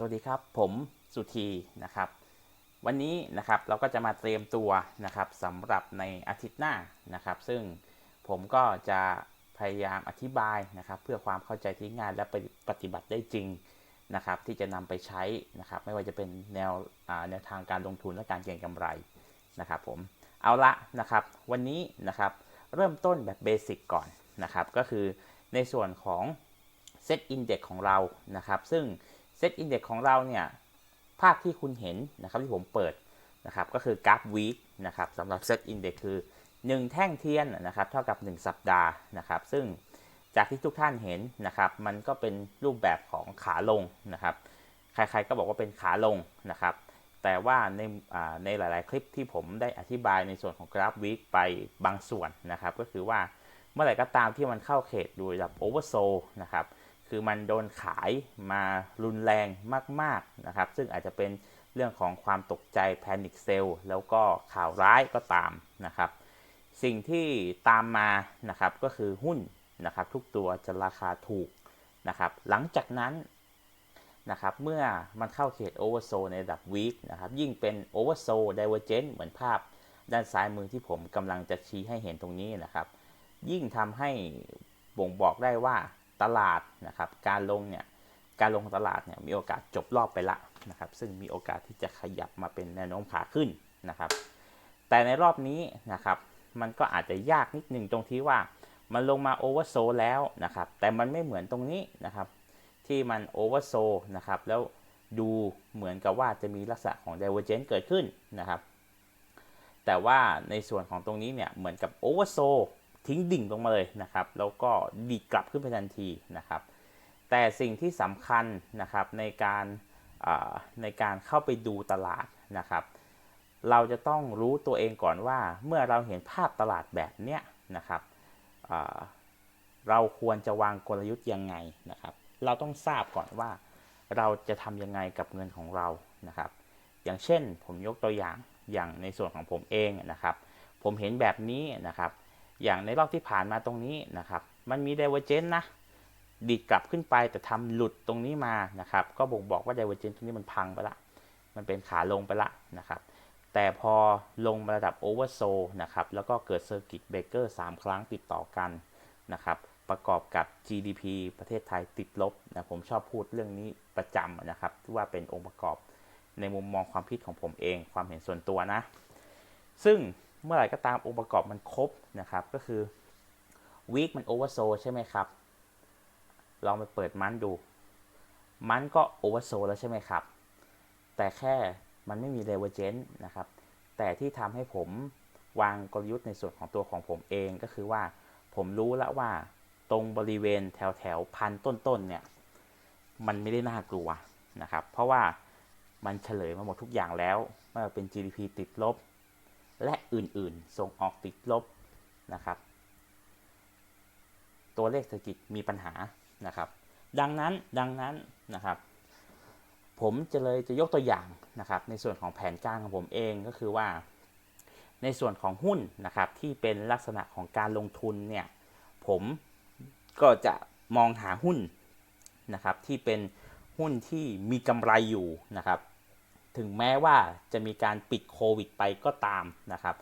สวัสดีครับ ผมสุธีนะครับ วันนี้นะครับเราก็จะมาเตรียมตัวนะครับสำหรับในอาทิตย์หน้านะครับ ซึ่งผมก็จะพยายามอธิบายนะครับ เพื่อความเข้าใจที่งานและปฏิบัติได้จริงนะครับ ที่จะนำไปใช้นะครับ ไม่ว่าจะเป็นแนวแนวทางการลงทุนและการเก็งกำไรนะครับผมเอาละนะครับ วันนี้นะครับเริ่มต้นแบบเบสิกก่อนนะครับ ก็คือในส่วนของเซตอินเด็กของเรานะครับ ซึ่ง เซตอินเด็กของเราเนี่ยภาพที่คุณเห็นนะครับที่ผมเปิดนะครับก็คือกราฟวีคนะครับสำหรับเซตอินเด็กคือ 1 แท่งเทียนนะครับเท่ากับ 1 สัปดาห์นะครับซึ่งจากที่ทุกท่านเห็นนะครับมันก็เป็นรูปแบบของขาลงนะครับใครๆก็บอกว่าเป็นขาลงนะครับแต่ว่าในในหลาย ๆ คลิปที่ผมได้อธิบายในส่วนของกราฟวีคไปบางส่วนนะครับก็คือว่าเมื่อไหร่ก็ตามที่มันเข้าเขตดูระดับโอเวอร์โซนะครับ คือมันโดนขายมารุนแรงมากๆนะครับ ซึ่งอาจจะเป็นเรื่องของความตกใจแพนิคเซลแล้วก็ข่าวร้ายก็ตามนะครับ สิ่งที่ตามมานะครับก็คือหุ้นนะครับ ทุกตัวจะราคาถูกนะครับ หลังจากนั้นนะครับเมื่อมันเข้าเขตโอเวอร์โซในระดับวีคนะครับ ยิ่งเป็นโอเวอร์โซไดเวอร์เจนเหมือนภาพด้านซ้ายมือที่ผมกำลังจะชี้ให้เห็นตรงนี้นะครับ ยิ่งทำให้บ่งบอกได้ว่า ตลาดนะครับการลงเนี่ยการลงของตลาดเนี่ยมีโอกาสจบรอบไปละนะครับซึ่งมีโอกาสที่จะขยับมาเป็นแนวโน้มขาขึ้นนะครับแต่ในรอบนี้นะครับมันก็อาจจะยากนิดนึงตรงที่ว่ามันลงมาโอเวอร์โซแล้วนะครับแต่มันไม่เหมือนตรงนี้นะครับที่มันโอเวอร์โซนะครับแล้วดูเหมือนกับว่าจะมีลักษณะของ divergence เกิดขึ้นนะครับแต่ว่าในส่วนของตรงนี้เนี่ยเหมือนกับโอเวอร์โซ ทิ้งดิ่งลงมาเลยนะครับ แล้วก็ดีดกลับขึ้นไปทันทีนะครับ แต่สิ่งที่สำคัญนะครับในการในการเข้าไปดูตลาดนะครับ เราจะต้องรู้ตัวเองก่อนว่าเมื่อเราเห็นภาพตลาดแบบเนี้ยนะครับเราควรจะวางกลยุทธ์ยังไงนะครับ เราต้องทราบก่อนว่าเราจะทำยังไงกับเงินของเรานะครับ อย่างเช่นผมยกตัวอย่างอย่างในส่วนของผมเองนะครับ ผมเห็นแบบนี้นะครับ อย่างในรอบที่ผ่านมาตรงนี้นะครับ มันมี divergence นะ ดีดกลับขึ้นไปแต่ทำหลุดตรงนี้มานะครับ ก็บ่งบอกว่า divergence ตรงนี้มันพังไปละ มันเป็นขาลงไปละนะครับ แต่พอลงมาระดับ oversold นะครับ แล้วก็เกิด circuit breaker 3 ครั้งติดต่อกันนะครับ ประกอบกับ GDP ประเทศไทยติดลบนะ ผมชอบพูดเรื่องนี้ประจำนะครับว่าเป็นองค์ประกอบในมุมมองความคิดของผมเอง ความเห็นส่วนตัวนะ ซึ่ง เมื่อไหร่ก็ตามองค์ประกอบมันครบนะครับ ก็คือวีคมันโอเวอร์โซใช่ไหมครับ ลองไปเปิดมันดู มันก็โอเวอร์โซแล้วใช่ไหมครับ แต่แค่มันไม่มีเ e เวอร์เจนนะครับ แต่ที่ทำให้ผมวางกลยุทธ์ในส่วนของตัวของผมเองก็คือว่าผมรู้แล้วว่าตรงบริเวณแถวแถวพันต้นๆเนี่ย มันไม่ได้น่ากลัวนะครับ เพราะว่ามันเฉลยมาหมดทุกอย่างแล้วไม่ว่าเป็น GDP ติดลบ และอื่นๆ ส่งออกติดลบนะครับ ตัวเลขเศรษฐกิจมีปัญหานะครับ ดังนั้นดังนั้นนะครับ ผมจะเลยจะยกตัวอย่างนะครับ ในส่วนของแผนการของผมเองก็คือว่า ในส่วนของหุ้นนะครับที่เป็นลักษณะของการลงทุนเนี่ยผมก็จะมองหาหุ้นนะครับที่เป็นหุ้นที่มีกำไรอยู่นะครับ ถึงแม้ว่าจะมีการปิดโควิดไปก็ตามนะครับ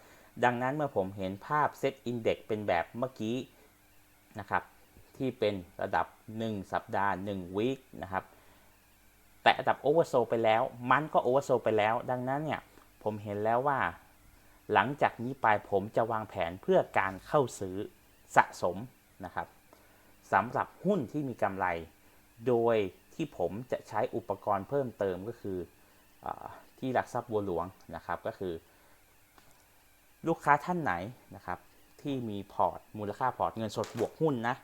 ดังนั้นเมื่อผมเห็นภาพเซตอินเด็กเป็นแบบเมื่อกี้นะครับ ที่เป็นระดับ 1 สัปดาห์1วีคนะครับ แต่ระดับโอเวอร์โซไปแล้ว มันก็โอเวอร์โซไปแล้ว ดังนั้นเนี่ยผมเห็นแล้วว่า หลังจากนี้ไปผมจะวางแผนเพื่อการเข้าซื้อสะสมนะครับสำหรับหุ้นที่มีกำไร โดยที่ผมจะใช้อุปกรณ์เพิ่มเติมก็คือ ที่หลักทรัพย์บัวหลวงนะครับก็คือ ลูกค้าท่านไหนนะครับที่มีพอร์ตมูลค่าพอร์ตเงินสดบวกหุ้นนะ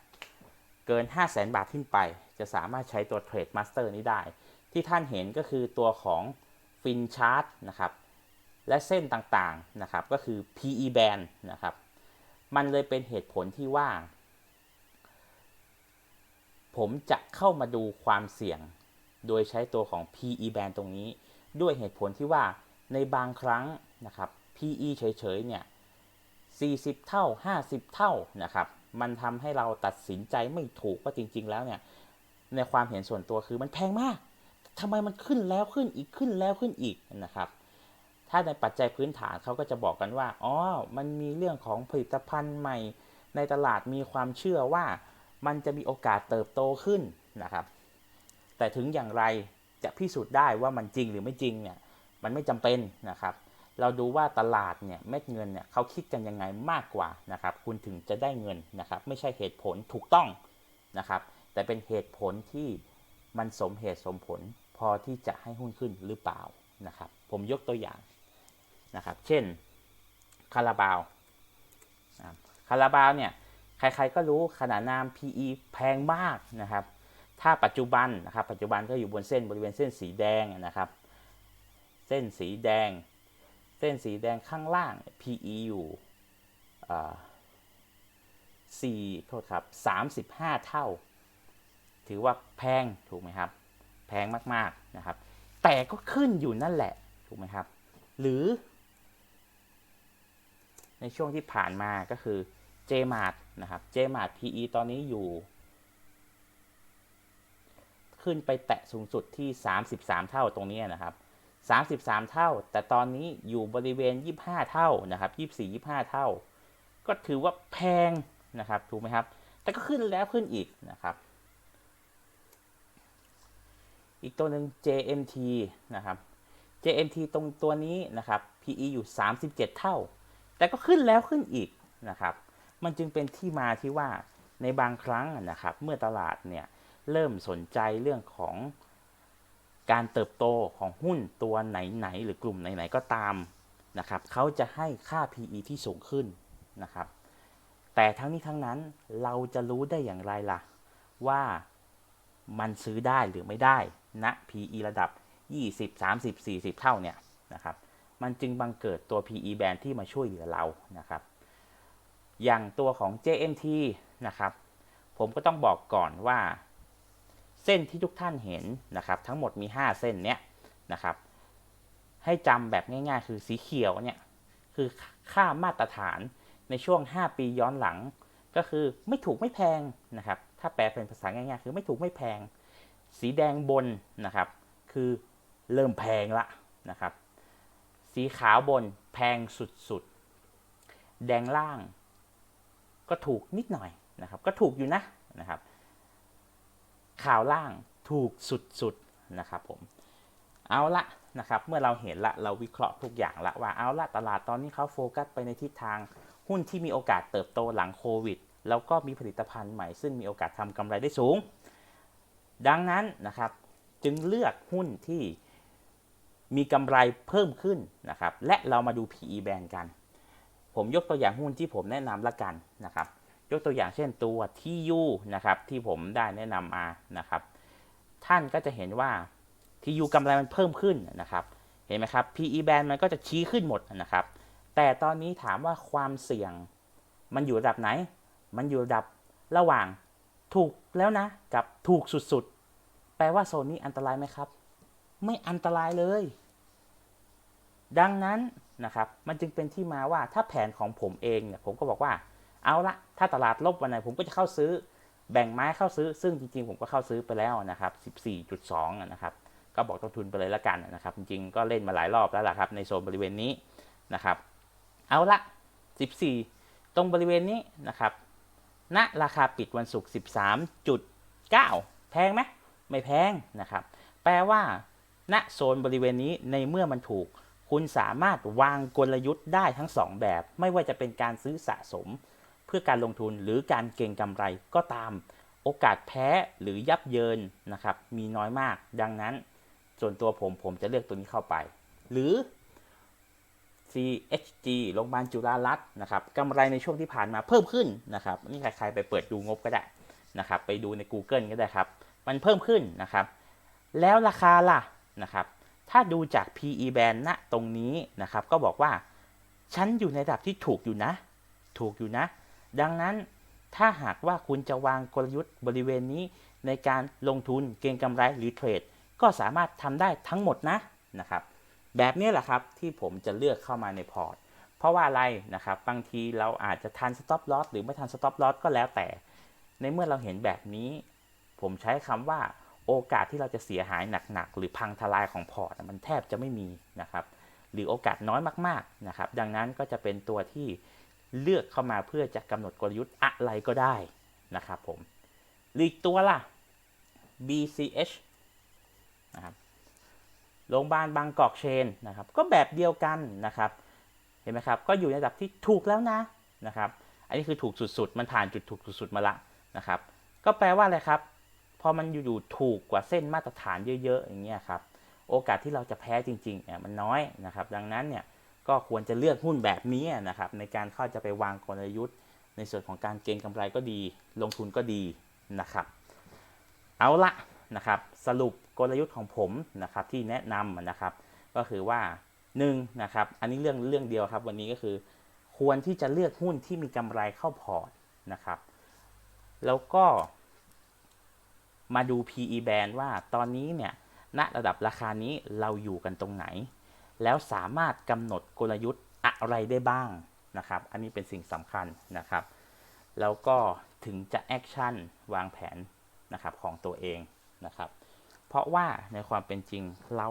เกิน 5 0 0แสนบาทขึ้นไป จะสามารถใช้ตัวเทรดมาสเตอร์นี้ได้ ที่ท่านเห็นก็คือตัวของฟินชาร์ตนะครับและเส้นต่างๆนะครับก็คือ PE band นะครับมันเลยเป็นเหตุผลที่ว่า ผมจะเข้ามาดูความเสี่ยง โดยใช้ตัวของ PE band ตรงนี้ ด้วยเหตุผลที่ว่าในบางครั้งนะครับ PE เฉยๆเนี่ย 40 เท่า 50 เท่านะครับ มันทำให้เราตัดสินใจไม่ถูกว่าจริง ๆ แล้วเนี่ย ในความเห็นส่วนตัวคือมันแพงมากทำไมมันขึ้นแล้วขึ้นอีกขึ้นแล้วขึ้นอีกนะครับ ถ้าในปัจจัยพื้นฐานเขาก็จะบอกกันว่า อ๋อ มันมีเรื่องของผลิตภัณฑ์ใหม่ ในตลาดมีความเชื่อว่ามันจะมีโอกาสเติบโตขึ้นนะครับ แต่ถึงอย่างไร จะพิสูจน์ได้ว่ามันจริงหรือไม่จริงเนี่ยมันไม่จำเป็นนะครับ เราดูว่าตลาดเนี่ยเม็ดเงินเนี่ยเขาคิดกันยังไงมากกว่านะครับคุณถึงจะได้เงินนะครับ ไม่ใช่เหตุผลถูกต้องนะครับ แต่เป็นเหตุผลที่มันสมเหตุสมผลพอที่จะให้หุ้นขึ้นหรือเปล่านะครับ ผมยกตัวอย่างนะครับ เช่นคาราบาวนะครับคาราบาวเนี่ยใครๆก็รู้ขนาดนาม PE แพงมากนะครับ ถ้าปัจจุบันนะครับ ปัจจุบันก็อยู่บนเส้นบริเวณเส้นสีแดงนะครับ เส้นสีแดง เส้นสีแดงข้างล่าง PE อยู่สี่โทษครับสามสิบห้าเท่า ถือว่าแพงถูกไหมครับ แพงมากๆนะครับ แต่ก็ขึ้นอยู่นั่นแหละถูกไหมครับ หรือ ในช่วงที่ผ่านมาก็คือ JMart นะครับ JMart PE ตอนนี้อยู่ ขึ้นไปแตะสูงสุดที่ 33 เท่าตรงนี้นะครับ 33 เท่า แต่ตอนนี้อยู่บริเวณ 25 เท่านะครับ 24 25 เท่า ก็ถือว่าแพงนะครับถูกไหมครับ แต่ก็ขึ้นแล้วขึ้นอีกนะครับ อีกตัวหนึ่ง JMT นะครับ JMT ตรงตัวนี้นะครับ PE อยู่ 37 เท่า แต่ก็ขึ้นแล้วขึ้นอีกนะครับ มันจึงเป็นที่มาที่ว่าในบางครั้งนะครับ เมื่อตลาดเนี่ย เริ่มสนใจเรื่องของการเติบโตของหุ้นตัวไหนๆหรือกลุ่มไหนๆก็ตามนะครับเขาจะให้ค่า PE ที่สูงขึ้นนะครับ แต่ทั้งนี้ทั้งนั้นเราจะรู้ได้อย่างไรล่ะ ว่ามันซื้อได้หรือไม่ได้ณนะ PE ระดับ 20 30 40 เท่าเนี่ยนะครับ มันจึงบังเกิดตัว PE แบนที่มาช่วยเหลือเรานะครับ อย่างตัวของ JMT นะครับ ผมก็ต้องบอกก่อนว่า เส้นที่ทุกท่านเห็นนะครับ ทั้งหมดมี 5 เส้นเนี้ยนะครับ ให้จำแบบง่ายๆ คือสีเขียวเนี่ยคือค่ามาตรฐานในช่วง 5 ปีย้อนหลัง ก็คือไม่ถูกไม่แพงนะครับ ถ้าแปลเป็นภาษาง่ายๆ คือไม่ถูกไม่แพง สีแดงบนนะครับ คือเริ่มแพงละนะครับ สีขาวบนแพงสุดๆ แดงล่าง ก็ถูกนิดหน่อยนะครับ ก็ถูกอยู่นะนะครับ ข่าวล่างถูกสุดๆนะครับผมเอาละนะครับเมื่อเราเห็นละเราวิเคราะห์ทุกอย่างละว่าเอาละตลาดตอนนี้เขาโฟกัสไปในทิศทางหุ้นที่มีโอกาสเติบโตหลังโควิด แล้วก็มีผลิตภัณฑ์ใหม่ ซึ่งมีโอกาสทำกำไรได้สูง ดังนั้นนะครับจึงเลือกหุ้นที่มีกำไรเพิ่มขึ้นนะครับและเรามาดู PE band กัน ผมยกตัวอย่างหุ้นที่ผมแนะนำละกันนะครับ ยกตัวอย่างเช่นตัวที่ยูนะครับที่ผมได้แนะนำมานะครับ ท่านก็จะเห็นว่าที่ยูกำไรมันเพิ่มขึ้นนะครับเห็นไหมครับ PE band มันก็จะชี้ขึ้นหมดนะครับ แต่ตอนนี้ถามว่าความเสี่ยงมันอยู่ระดับไหน มันอยู่ระดับระหว่างถูกแล้วนะ กับถูกสุดๆ แปลว่าโซนนี้อันตรายไหมครับ ไม่อันตรายเลย ดังนั้นนะครับ มันจึงเป็นที่มาว่าถ้าแผนของผมเองเนี่ยผมก็บอกว่า เอาละถ้าตลาดลบวันไหนผมก็จะเข้าซื้อ แบ่งไม้เข้าซื้อ ซึ่งจริงๆ ผมก็เข้าซื้อไปแล้วนะครับ 14.2 นะครับ ก็บอกต้นทุนไปเลยละกันนะครับ จริงๆ ก็เล่นมาหลายรอบแล้วล่ะครับ ในโซนบริเวณนี้นะครับ เอาละ 14 ตรงบริเวณนี้นะครับณราคาปิดวันศุกร์ 13.9 แพงไหมไม่แพงนะครับ แปลว่าณโซนบริเวณนี้ในเมื่อมันถูก คุณสามารถวางกลยุทธ์ได้ทั้ง 2 แบบ ไม่ว่าจะเป็นการซื้อสะสม พื่อการลงทุนหรือการเก็งกำไรก็ตามโอกาสแพ้หรือยับเยินนะครับมีน้อยมาก ดังนั้นส่วนตัวผมผมจะเลือกตัวนี้เข้าไป หรือ CHG โรงพยาบาลจุฬารัตน์นะครับกำไรในช่วงที่ผ่านมาเพิ่มขึ้นนะครับนี่ใครๆไปเปิดดูงบก็ได้นะครับ ไปดูใน Google ก็ได้ครับ มันเพิ่มขึ้นนะครับ แล้วราคาล่ะนะครับ ถ้าดูจาก PE band ณตรงนี้นะครับ ก็บอกว่า ฉันอยู่ในระดับที่ถูกอยู่นะ ถูกอยู่นะ ดังนั้นถ้าหากว่าคุณจะวางกลยุทธ์บริเวณนี้ในการลงทุนเก็งกำไรหรือเทรด ก็สามารถทำได้ทั้งหมดนะนะครับ แบบนี้แหละครับที่ผมจะเลือกเข้ามาในพอร์ต เพราะว่าอะไรนะครับ บางทีเราอาจจะทันสต็อปลอสหรือไม่ทันสต็อปลอสก็แล้วแต่ ในเมื่อเราเห็นแบบนี้ ผมใช้คำว่าโอกาสที่เราจะเสียหายหนักๆ หรือพังทลายของพอร์ตมันแทบจะไม่มีนะครับ หรือโอกาสน้อยมากๆนะครับ ดังนั้นก็จะเป็นตัวที่ เลือกเข้ามาเพื่อจะกำหนดกลยุทธ์อะไรก็ได้นะครับผมหรืออีกตัวล่ะ BCH นะครับโรงพยาบาลบางกอกเชนนะครับ ก็แบบเดียวกันนะครับ เห็นไหมครับ ก็อยู่ในระดับที่ถูกแล้วนะนะครับ อันนี้คือถูกสุดๆ มันผ่านจุดถูกสุดๆมาละนะครับ ก็แปลว่าอะไรครับ พอมันอยู่ๆถูกกว่าเส้นมาตรฐานเยอะๆ อย่างเงี้ยครับ โอกาสที่เราจะแพ้จริงๆเนี่ยมันน้อยนะครับ ดังนั้นเนี่ย ก็ควรจะเลือกหุ้นแบบนี้นะครับ ในการเข้าจะไปวางกลยุทธ์ ในส่วนของการเก็งกำไรก็ดี ลงทุนก็ดีนะครับ เอาละนะครับ สรุปกลยุทธ์ของผมนะครับที่แนะนำนะครับ ก็คือว่าหนึ่งนะครับ อันนี้เรื่องเรื่องเดียวครับ วันนี้ก็คือควรที่จะเลือกหุ้นที่มีกำไรเข้าพอร์ตนะครับ แล้วก็มาดู PE band ว่าตอนนี้เนี่ยณระดับราคานี้เราอยู่กันตรงไหน แล้วสามารถกำหนดกลยุทธ์อะไรได้บ้างนะครับ อันนี้เป็นสิ่งสำคัญนะครับ แล้วก็ถึงจะแอคชั่นวางแผนนะครับของตัวเองนะครับ เพราะว่าในความเป็นจริงเรา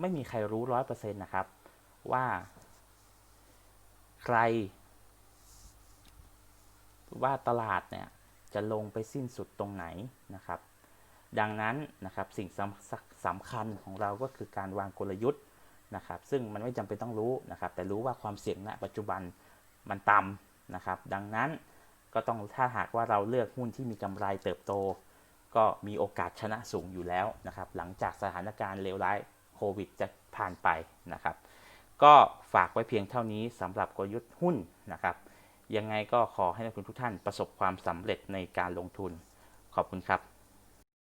ไม่มีใครรู้ร้อยเปอร์เซ็นต์นะครับ ว่า ใคร ว่าตลาดเนี่ยจะลงไปสิ้นสุดตรงไหนนะครับ ดังนั้นนะครับสิ่งสำสำคัญของเราก็คือการวางกลยุทธ์ นะครับ ซึ่งมันไม่จำเป็นต้องรู้นะครับ แต่รู้ว่าความเสี่ยงณปัจจุบันมันต่ำนะครับ ดังนั้นก็ต้องถ้าหากว่าเราเลือกหุ้นที่มีกำไรเติบโต ก็มีโอกาสชนะสูงอยู่แล้วนะครับ หลังจากสถานการณ์เลวร้ายโควิดจะผ่านไปนะครับ ก็ฝากไว้เพียงเท่านี้สำหรับกลยุทธ์หุ้นนะครับ ยังไงก็ขอให้นักลงทุนทุกท่านประสบความสำเร็จในการลงทุน ขอบคุณครับ